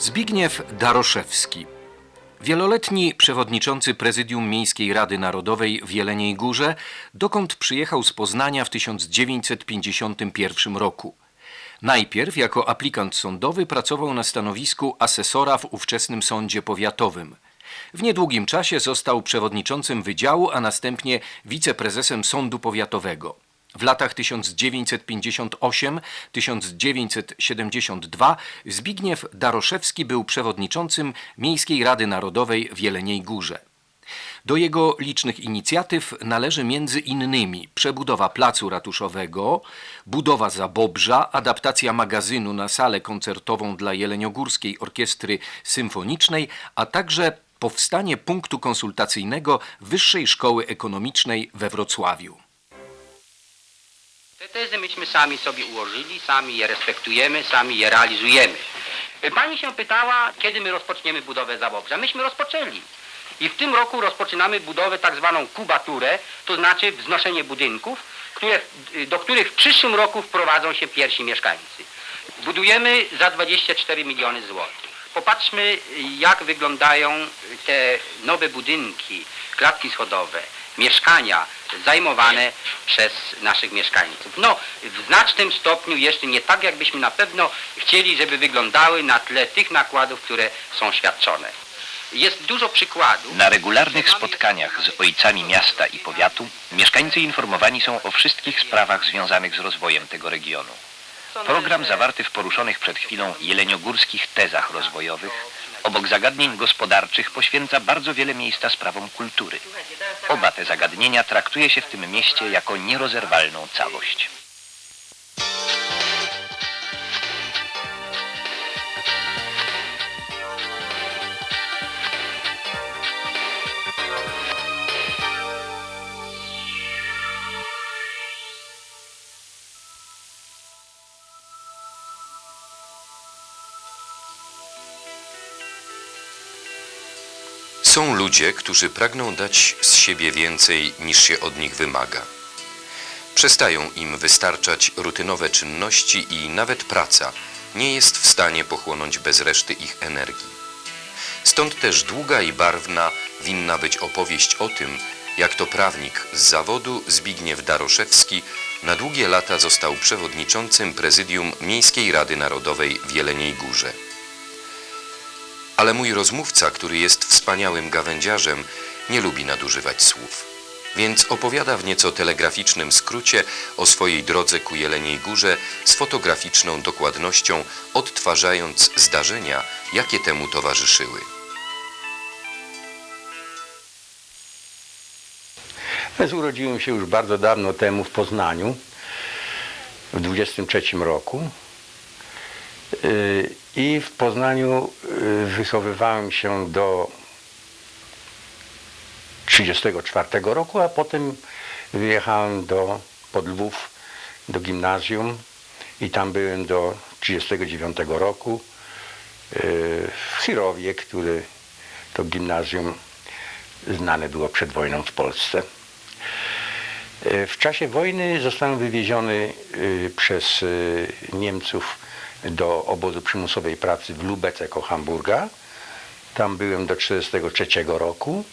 Zbigniew Daroszewski. Wieloletni przewodniczący Prezydium Miejskiej Rady Narodowej w Jeleniej Górze, dokąd przyjechał z Poznania w 1951 roku. Najpierw jako aplikant sądowy pracował na stanowisku asesora w ówczesnym sądzie powiatowym. W niedługim czasie został przewodniczącym wydziału, a następnie wiceprezesem sądu powiatowego. W latach 1958-1972 Zbigniew Daroszewski był przewodniczącym Miejskiej Rady Narodowej w Jeleniej Górze. Do jego licznych inicjatyw należy między innymi przebudowa placu ratuszowego, budowa Zabobrza, adaptacja magazynu na salę koncertową dla Jeleniogórskiej Orkiestry Symfonicznej, a także powstanie punktu konsultacyjnego Wyższej Szkoły Ekonomicznej we Wrocławiu. Te tezy myśmy sami sobie ułożyli, sami je respektujemy, sami je realizujemy. Pani się pytała, kiedy my rozpoczniemy budowę Zabobrza. Myśmy rozpoczęli. I w tym roku rozpoczynamy budowę tak zwaną kubaturę, to znaczy wznoszenie budynków, które, do których w przyszłym roku wprowadzą się pierwsi mieszkańcy. Budujemy za 24 miliony złotych. Popatrzmy, jak wyglądają te nowe budynki, klatki schodowe, mieszkania zajmowane przez naszych mieszkańców. No, w znacznym stopniu jeszcze nie tak, jakbyśmy na pewno chcieli, żeby wyglądały na tle tych nakładów, które są świadczone. Jest dużo przykładów. Na regularnych spotkaniach z ojcami miasta i powiatu mieszkańcy informowani są o wszystkich sprawach związanych z rozwojem tego regionu. Program zawarty w poruszonych przed chwilą jeleniogórskich tezach rozwojowych obok zagadnień gospodarczych poświęca bardzo wiele miejsca sprawom kultury. Oba te zagadnienia traktuje się w tym mieście jako nierozerwalną całość. Są ludzie, którzy pragną dać z siebie więcej niż się od nich wymaga. Przestają im wystarczać rutynowe czynności i nawet praca nie jest w stanie pochłonąć bez reszty ich energii. Stąd też długa i barwna winna być opowieść o tym, jak to prawnik z zawodu Zbigniew Daroszewski na długie lata został przewodniczącym prezydium Miejskiej Rady Narodowej w Jeleniej Górze. Ale mój rozmówca, który jest wspaniałym gawędziarzem, nie lubi nadużywać słów. Więc opowiada w nieco telegraficznym skrócie o swojej drodze ku Jeleniej Górze z fotograficzną dokładnością, odtwarzając zdarzenia, jakie temu towarzyszyły. Więc urodziłem się już bardzo dawno temu w Poznaniu, w 23 roku. Yy, I w Poznaniu yy, wychowywałem się do 34 roku, a potem wyjechałem do, pod Lwów do gimnazjum i tam byłem do 39 roku yy, w Chirowie, który to gimnazjum znane było przed wojną w Polsce. W czasie wojny zostałem wywieziony y, przez y, Niemców do obozu przymusowej pracy w Lubece koło Hamburga. Tam byłem do 1943 roku.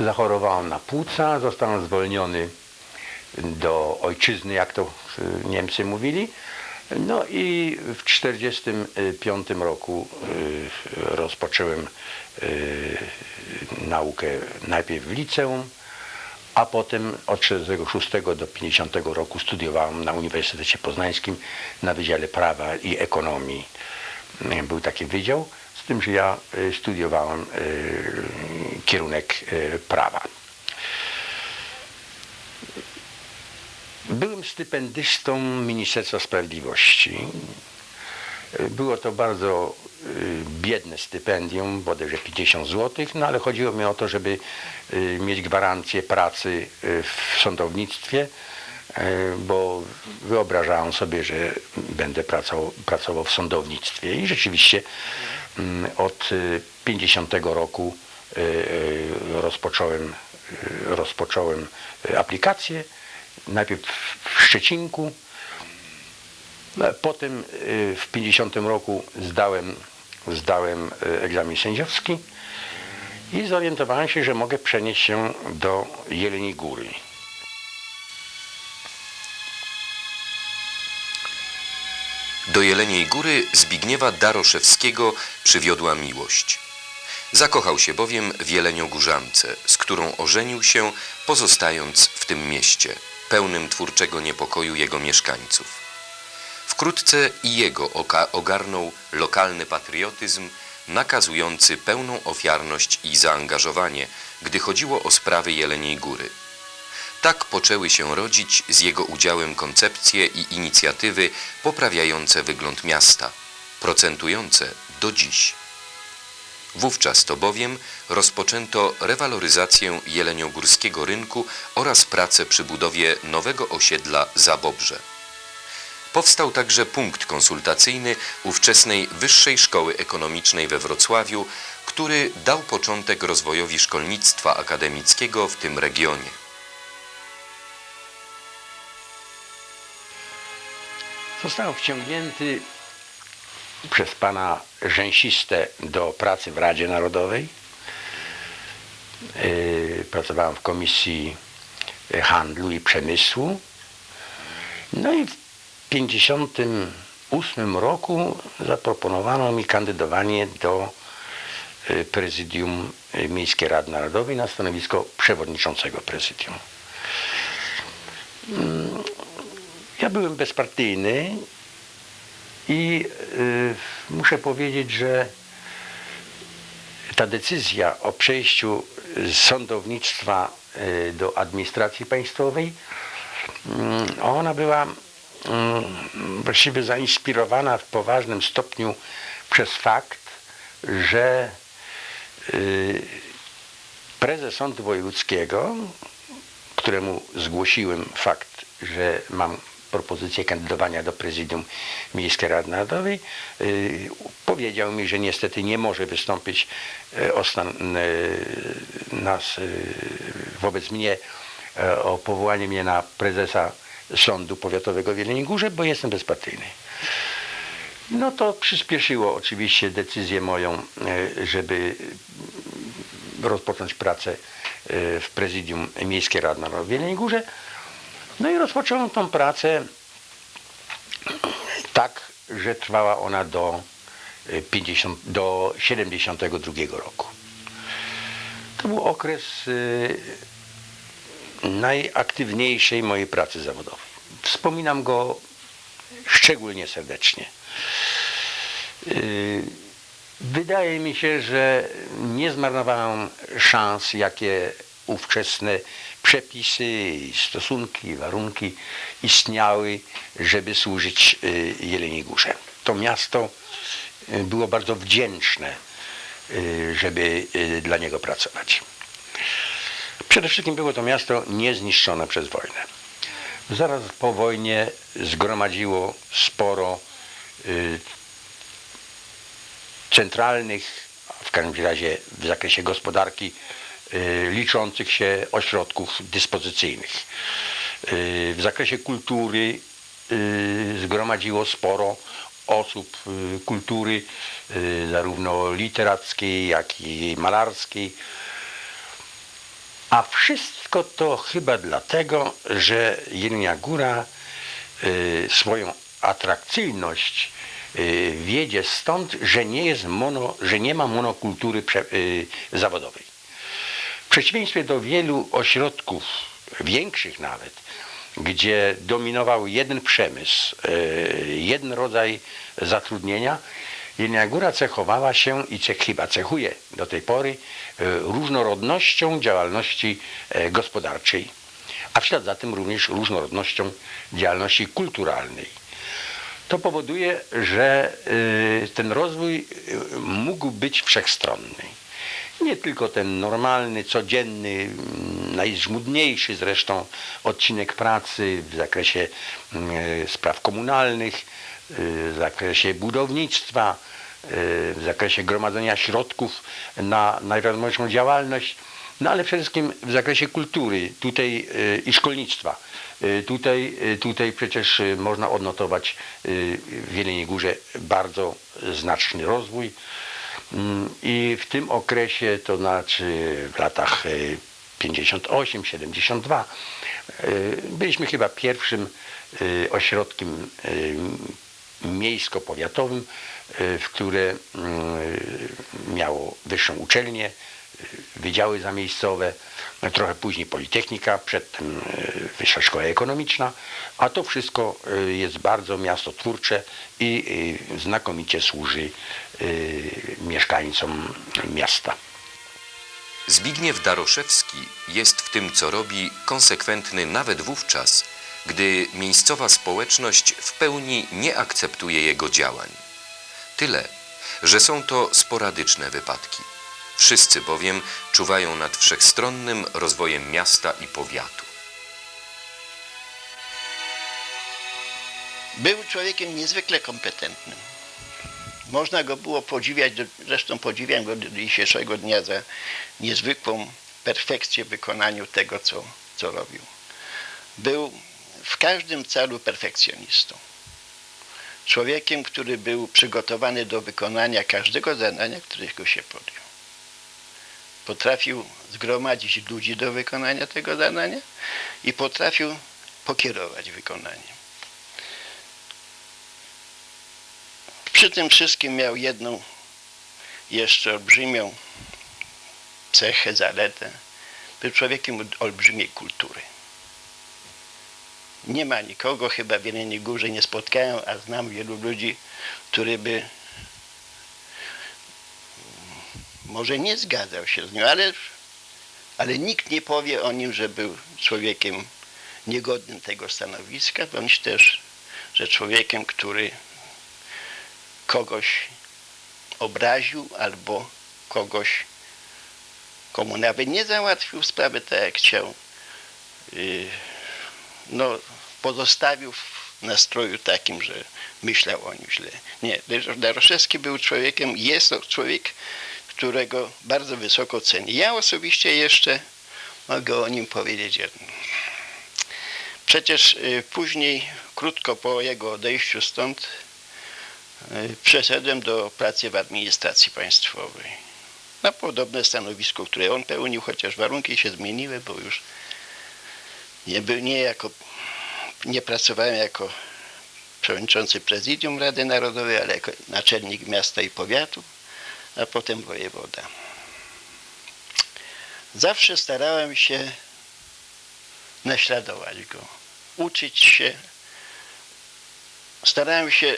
Zachorowałem na płuca, zostałem zwolniony do ojczyzny, jak to y, Niemcy mówili. No i w 1945 roku y, rozpocząłem y, naukę najpierw w liceum, a potem od 46 do 50 roku studiowałem na Uniwersytecie Poznańskim na Wydziale Prawa i Ekonomii. Był taki wydział, z tym, że ja y, studiowałem y, kierunek prawa. Byłem stypendystą Ministerstwa Sprawiedliwości. Było to bardzo biedne stypendium, bodajże 50 zł, no ale chodziło mi o to, żeby y, mieć gwarancję pracy y, w sądownictwie, y, bo wyobrażałem sobie, że będę pracował, pracował w sądownictwie i rzeczywiście mm, od y, 50 roku y, y, rozpocząłem, y, rozpocząłem y, aplikację, najpierw w Szczecinku, no, Potem y, w 50 roku zdałem zdałem e, egzamin sędziowski i zorientowałem się, że mogę przenieść się do Jeleniej Góry. Do Jeleniej Góry Zbigniewa Daroszewskiego przywiodła miłość. Zakochał się bowiem w Jeleniogórzance, z którą ożenił się, pozostając w tym mieście, pełnym twórczego niepokoju jego mieszkańców. Wkrótce i jego ogarnął lokalny patriotyzm, nakazujący pełną ofiarność i zaangażowanie, gdy chodziło o sprawy Jeleniej Góry. Tak poczęły się rodzić z jego udziałem koncepcje i inicjatywy poprawiające wygląd miasta, procentujące do dziś. Wówczas to bowiem rozpoczęto rewaloryzację jeleniogórskiego rynku oraz pracę przy budowie nowego osiedla Zabobrze. Powstał także punkt konsultacyjny ówczesnej Wyższej Szkoły Ekonomicznej we Wrocławiu, który dał początek rozwojowi szkolnictwa akademickiego w tym regionie. Zostałem wciągnięty przez pana rzęsistę do pracy w Radzie Narodowej. Yy, Pracowałem w Komisji Handlu i Przemysłu. No i 1958 roku zaproponowano mi kandydowanie do yy, prezydium Miejskiej Rady Narodowej na stanowisko przewodniczącego prezydium. Mm, Ja byłem bezpartyjny i y, muszę powiedzieć, że ta decyzja o przejściu z sądownictwa y, do administracji państwowej, mm, ona była właściwie zainspirowana w poważnym stopniu przez fakt, że y, prezes Sądu Wojewódzkiego, któremu zgłosiłem fakt, że mam propozycję kandydowania do prezydium Miejskiej Rady Narodowej, yy, powiedział mi, że niestety nie może wystąpić yy, nas, wobec mnie o powołanie mnie na prezesa Sądu Powiatowego w Jeleniej Górze, bo jestem bezpartyjny. No to przyspieszyło oczywiście decyzję moją, yy, żeby rozpocząć pracę yy, w prezydium Miejskiej Rady Narodowej w Jeleniej Górze. No i rozpocząłem tą pracę tak, że trwała ona do, y, 50, do 72 roku. To był okres najaktywniejszej mojej pracy zawodowej. Wspominam go szczególnie serdecznie. Y, Wydaje mi się, że nie zmarnowałem szans, jakie ówczesne przepisy, stosunki, warunki istniały, żeby służyć y, Jeleniej Górze. To miasto y, było bardzo wdzięczne, żeby dla niego pracować. Przede wszystkim było to miasto niezniszczone przez wojnę. Zaraz po wojnie zgromadziło sporo y, centralnych, w każdym razie w zakresie gospodarki, y, liczących się ośrodków dyspozycyjnych. Y, W zakresie kultury y, zgromadziło sporo osób y, kultury, y, zarówno literackiej, jak i malarskiej. A wszystko to chyba dlatego, że Jelenia Góra y, swoją atrakcyjność y, wiedzie stąd, że nie jest mono, że nie ma monokultury y, zawodowej. W przeciwieństwie do wielu ośrodków, większych nawet, gdzie dominował jeden przemysł, jeden rodzaj zatrudnienia, Jelenia Góra cechowała się i chyba cechuje do tej pory y, różnorodnością działalności e, gospodarczej, a w ślad za tym również różnorodnością działalności kulturalnej. To powoduje, że y, ten rozwój mógł być wszechstronny. Nie tylko ten normalny, codzienny, mm, najżmudniejszy zresztą odcinek pracy w zakresie y, spraw komunalnych, w zakresie budownictwa, y, w zakresie gromadzenia środków na najwiadomszą działalność, No ale przede wszystkim w zakresie kultury tutaj y, i szkolnictwa. Y, Tutaj, y, tutaj przecież y, można odnotować y, w Jeleniej Górze bardzo znaczny rozwój. Mm, I w tym okresie, to znaczy w latach y, 58-72, y, byliśmy chyba pierwszym y, ośrodkiem y, miejsko-powiatowym, y, w które y, miało wyższą uczelnię, y, wydziały zamiejscowe, no, trochę później Politechnika, przedtem Wyższa Szkoła Ekonomiczna, a to wszystko jest bardzo miastotwórcze i y, znakomicie służy mieszkańcom miasta. Zbigniew Daroszewski jest w tym, co robi, konsekwentny nawet wówczas, gdy miejscowa społeczność w pełni nie akceptuje jego działań. Tyle, że są to sporadyczne wypadki. Wszyscy bowiem czuwają nad wszechstronnym rozwojem miasta i powiatu. Był człowiekiem niezwykle kompetentnym. Można go było podziwiać, zresztą podziwiam go do dzisiejszego dnia za niezwykłą perfekcję w wykonaniu tego, co, co robił. Był w każdym celu perfekcjonistą. Człowiekiem, który był przygotowany do wykonania każdego zadania, którego się podjął. Potrafił zgromadzić ludzi do wykonania tego zadania i potrafił pokierować wykonaniem. Przy tym wszystkim miał jedną jeszcze olbrzymią cechę, zaletę. Był człowiekiem olbrzymiej kultury. Nie ma nikogo, chyba w Jeleniej Górze nie spotkałem, a znam wielu ludzi, który by mm, może nie zgadzał się z nim, ale, ale nikt nie powie o nim, że był człowiekiem niegodnym tego stanowiska, bądź też, że człowiekiem, który kogoś obraził albo kogoś, komu nawet nie załatwił sprawy tak jak chciał, yy, no, pozostawił w nastroju takim, że myślał o nim źle. Nie, Daroszewski był człowiekiem, jest to człowiek, którego bardzo wysoko cenię. Ja osobiście jeszcze mogę o nim powiedzieć jedno. Przecież y, później, krótko po jego odejściu stąd, y, przeszedłem do pracy w administracji państwowej. Na podobne stanowisko, które on pełnił, chociaż warunki się zmieniły, bo już nie, był, nie, jako, nie pracowałem jako przewodniczący prezydium Rady Narodowej, ale jako naczelnik miasta i powiatu, a potem wojewoda. Zawsze starałem się naśladować go, uczyć się. Starałem się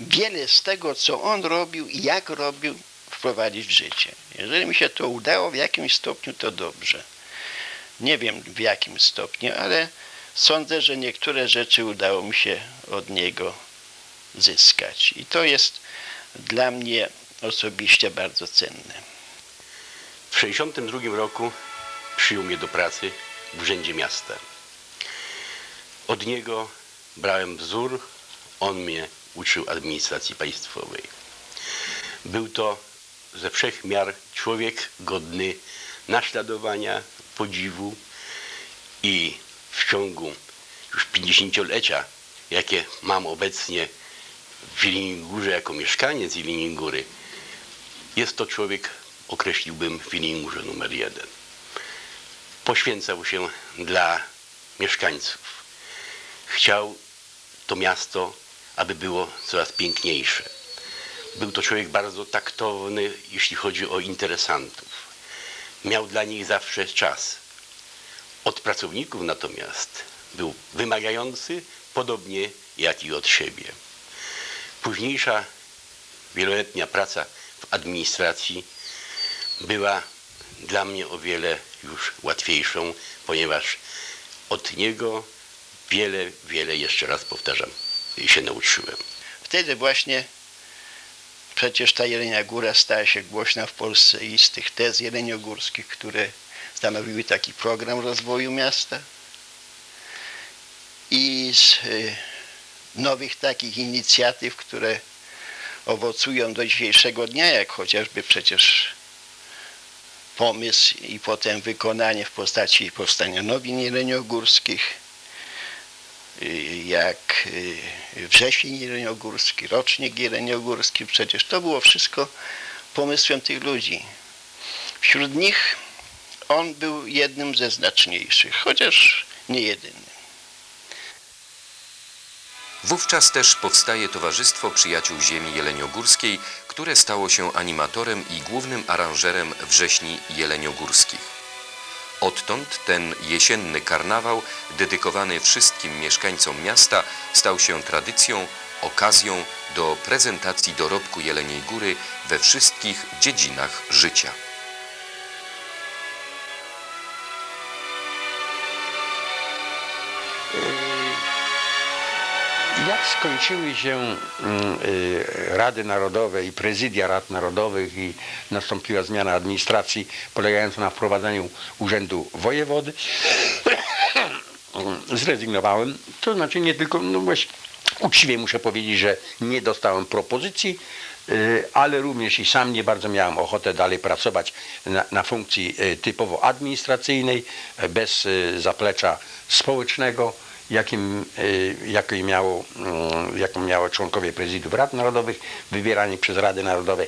wiele z tego, co on robił i jak robił, wprowadzić w życie. Jeżeli mi się to udało w jakimś stopniu, to dobrze. Nie wiem w jakim stopniu, ale sądzę, że niektóre rzeczy udało mi się od niego zyskać. I to jest dla mnie osobiście bardzo cenne. W 1962 roku przyjął mnie do pracy w Urzędzie Miasta. Od niego brałem wzór, on mnie uczył administracji państwowej. Był to ze wszech miar człowiek godny naśladowania, podziwu i w ciągu już 50-lecia, jakie mam obecnie w Jeleniej Górze jako mieszkaniec Jeleniej Góry, jest to człowiek, określiłbym w Górze numer jeden. Poświęcał się dla mieszkańców. Chciał to miasto, aby było coraz piękniejsze. Był to człowiek bardzo taktowny, jeśli chodzi o interesantów. Miał dla nich zawsze czas. Od pracowników natomiast był wymagający, podobnie jak i od siebie. Późniejsza wieloletnia praca w administracji była dla mnie o wiele już łatwiejszą, ponieważ od niego wiele, wiele, jeszcze raz powtarzam, się nauczyłem. Wtedy właśnie przecież ta Jelenia Góra stała się głośna w Polsce i z tych tez jeleniogórskich, które stanowiły taki program rozwoju miasta. I z y, nowych takich inicjatyw, które owocują do dzisiejszego dnia, jak chociażby przecież pomysł i potem wykonanie w postaci powstania nowin jeleniogórskich, jak y, wrzesień jeleniogórski, rocznik jeleniogórski. Przecież to było wszystko pomysłem tych ludzi. Wśród nich on był jednym ze znaczniejszych, chociaż nie jedynym. Wówczas też powstaje Towarzystwo Przyjaciół Ziemi Jeleniogórskiej, które stało się animatorem i głównym aranżerem wrześni jeleniogórskich. Odtąd ten jesienny karnawał, dedykowany wszystkim mieszkańcom miasta, stał się tradycją, okazją do prezentacji dorobku Jeleniej Góry we wszystkich dziedzinach życia. Jak skończyły się mm, y, Rady Narodowe i prezydia Rad Narodowych i nastąpiła zmiana administracji polegająca na wprowadzeniu urzędu wojewody, zrezygnowałem. To znaczy nie tylko, no właśnie, uczciwie muszę powiedzieć, że nie dostałem propozycji, y, ale również i sam nie bardzo miałem ochotę dalej pracować na, na funkcji y, typowo administracyjnej, bez zaplecza społecznego, jakim, y, jakie miało, mm, jaką miało członkowie prezydiów Rad Narodowych, wybierani przez Rady Narodowe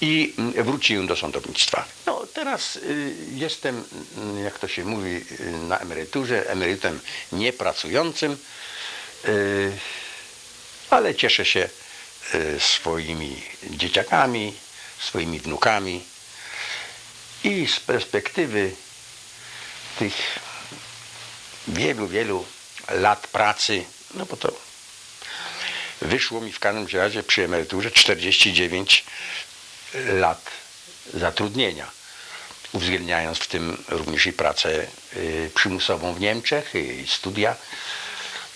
i mm, wróciłem do sądownictwa. No teraz y, jestem, mm, jak to się mówi, y, na emeryturze, emerytem niepracującym, ale cieszę się swoimi dzieciakami, swoimi wnukami i z perspektywy tych wielu, wielu lat pracy, no bo to wyszło mi w każdym razie przy emeryturze 49 lat zatrudnienia, uwzględniając w tym również i pracę y, przymusową w Niemczech i studia.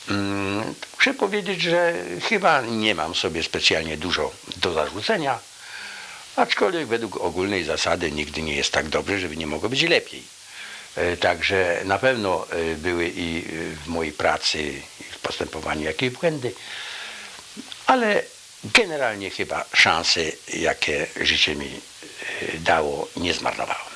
Mm, Muszę powiedzieć, że chyba nie mam sobie specjalnie dużo do zarzucenia, aczkolwiek według ogólnej zasady nigdy nie jest tak dobrze, żeby nie mogło być lepiej. E, Także na pewno e, były i e, w mojej pracy, i w postępowaniu jakieś błędy, ale generalnie chyba szanse, jakie życie mi dało, nie zmarnowałem.